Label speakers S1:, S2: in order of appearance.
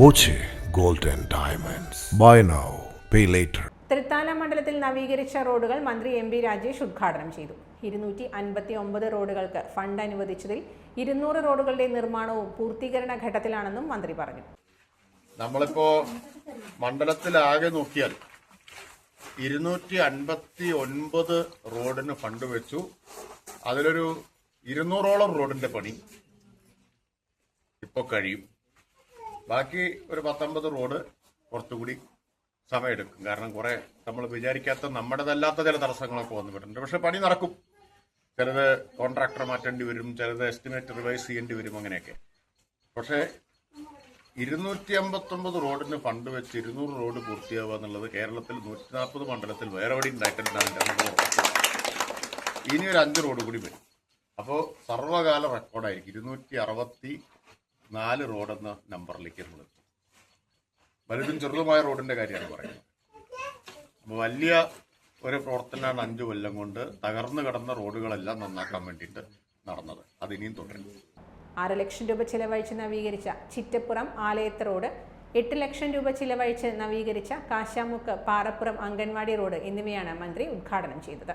S1: Boche gold and Diamonds. Buy now, pay later.
S2: Thrithala മണ്ഡലത്തിൽ നവീകരിച്ച റോഡുകൾ മന്ത്രി എം പി രാജേഷ് ഉദ്ഘാടനം ചെയ്തു ഇരുന്നൂറ്റി അൻപത്തി ഒമ്പത് റോഡുകൾക്ക് ഫണ്ട് അനുവദിച്ചതിൽ ഇരുന്നൂറ് റോഡുകളുടെ നിർമ്മാണവും പൂർത്തീകരണ ഘട്ടത്തിലാണെന്നും മന്ത്രി പറഞ്ഞു
S3: നമ്മളിപ്പോ മണ്ഡലത്തിലാകെ നോക്കിയാൽ ഇരുന്നൂറ്റി അൻപത്തി ഒൻപത് റോഡിന് ഫണ്ട് വെച്ചു അതിലൊരു ഇരുന്നൂറോളം റോഡിന്റെ പണി ഇപ്പൊ കഴിയും ബാക്കി ഒരു പത്തൊമ്പത് റോഡ് കുറച്ചുകൂടി സമയമെടുക്കും. കാരണം കുറെ നമ്മൾ വിചാരിക്കാത്ത നമ്മുടേതല്ലാത്ത ചില തടസ്സങ്ങളൊക്കെ വന്നു വരുന്നുണ്ട് പക്ഷെ പണി നടക്കും. ചിലത് കോൺട്രാക്ടർ മാറ്റേണ്ടി വരും ചിലത് എസ്റ്റിമേറ്റ് റിവൈസ് ചെയ്യേണ്ടി വരും അങ്ങനെയൊക്കെ. പക്ഷേ ഇരുന്നൂറ്റി അമ്പത്തൊമ്പത് റോഡിന് ഫണ്ട് വെച്ച് ഇരുന്നൂറ് റോഡ് പൂർത്തിയാവുക എന്നുള്ളത് കേരളത്തിൽ നൂറ്റി നാൽപ്പത് മണ്ഡലത്തിൽ വേറെ എവിടെയും ഉണ്ടായിട്ടുണ്ടാവില്ല ഇനി ഒരു അഞ്ച് റോഡ് കൂടി വരും. അപ്പോൾ സർവകാല റെക്കോർഡായിരിക്കും. ഇരുന്നൂറ്റി അറുപത്തി നാല് റോഡെന്ന നമ്പറിലേക്ക് നമ്മൾ എത്തും. ചെറുതുമായ റോഡിന്റെ കാര്യമാണ് പറയുന്നത്. അപ്പോൾ വലിയ ഒരു പ്രവർത്തനമാണ് അഞ്ചു കൊല്ലം കൊണ്ട് തകർന്നു കിടന്ന റോഡുകളെല്ലാം നന്നാക്കാൻ വേണ്ടിയിട്ട് നടന്നത്. അത് ഇനിയും തുടരും.
S2: ആറ് ലക്ഷം രൂപ ചിലവഴിച്ച് നവീകരിച്ച ചിറ്റപ്പുറം ആലയത്ത് റോഡ് എട്ട് ലക്ഷം രൂപ ചിലവഴിച്ച് നവീകരിച്ച കാശാമുക്ക് പാറപ്പുറം അംഗൻവാടി റോഡ് എന്നിവയാണ് മന്ത്രി ഉദ്ഘാടനം ചെയ്തത്.